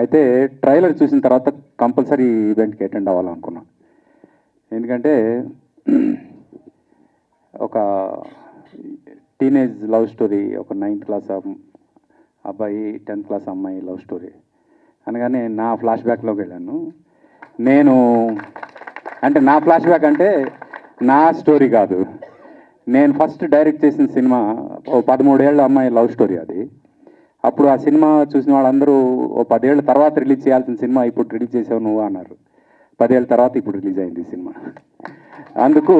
అయితే ట్రైలర్ చూసిన తర్వాత కంపల్సరీ ఈవెంట్కి అటెండ్ అవ్వాలనుకున్నా. ఎందుకంటే ఒక టీనేజ్ లవ్ స్టోరీ ఒక నైన్త్ క్లాస్ అబ్బాయి టెన్త్ క్లాస్ అమ్మాయి లవ్ స్టోరీ. అనగానే నా ఫ్లాష్ బ్యాక్లోకి వెళ్ళాను. నేను అంటే నా ఫ్లాష్ బ్యాక్ అంటే నా స్టోరీ కాదు. నేను ఫస్ట్ డైరెక్ట్ చేసిన సినిమా ఓ పదమూడేళ్ళ అమ్మాయి లవ్ స్టోరీ అది. అప్పుడు ఆ సినిమా చూసిన వాళ్ళందరూ ఓ పదేళ్ళ తర్వాత రిలీజ్ చేయాల్సిన సినిమా ఇప్పుడు రిలీజ్ చేసావు నువ్వు అన్నారు. పదేళ్ళ తర్వాత ఇప్పుడు రిలీజ్ అయింది ఈ సినిమా. అందుకు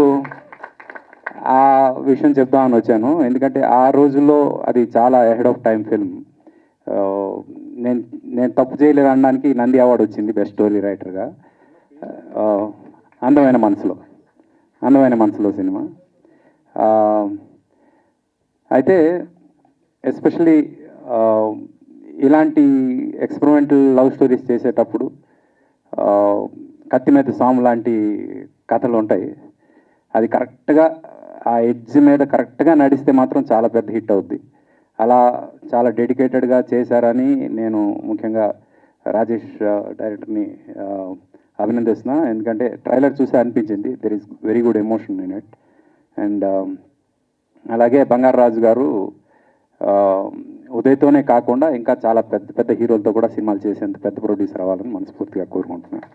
ఆ విషయం చెప్దామని వచ్చాను. ఎందుకంటే ఆ రోజుల్లో అది చాలా అహెడ్ ఆఫ్ టైం ఫిల్మ్ నేను నేను తప్పు చేయలేదు అనడానికి నంది అవార్డు వచ్చింది బెస్ట్ స్టోరీ రైటర్గా అందమైన మనసులో అందమైన మనసులో సినిమా. అయితే ఎస్పెషలీ ఇలాంటి ఎక్స్పెరిమెంటల్ లవ్ స్టోరీస్ చేసేటప్పుడు కత్తిమేత కత్తి మీద సాము లాంటి కథలు ఉంటాయి. అది కరెక్ట్గా ఆ ఎడ్జ్ మీద కరెక్ట్గా నడిస్తే మాత్రం చాలా పెద్ద హిట్ అవుద్ది. అలా చాలా డెడికేటెడ్గా చేశారని నేను ముఖ్యంగా రాజేష్ డైరెక్టర్ని అభినందిస్తున్నా. ఎందుకంటే ట్రైలర్ చూసి అనిపించింది. There is very good emotion in it and అలాగే బంగారు రాజు గారు ఉదయ్తోనే కాకుండా ఇంకా చాలా పెద్ద పెద్ద హీరోలతో కూడా సినిమాలు చేసేంత పెద్ద ప్రొడ్యూసర్ అవ్వాలని మనస్ఫూర్తిగా కోరుకుంటున్నాను.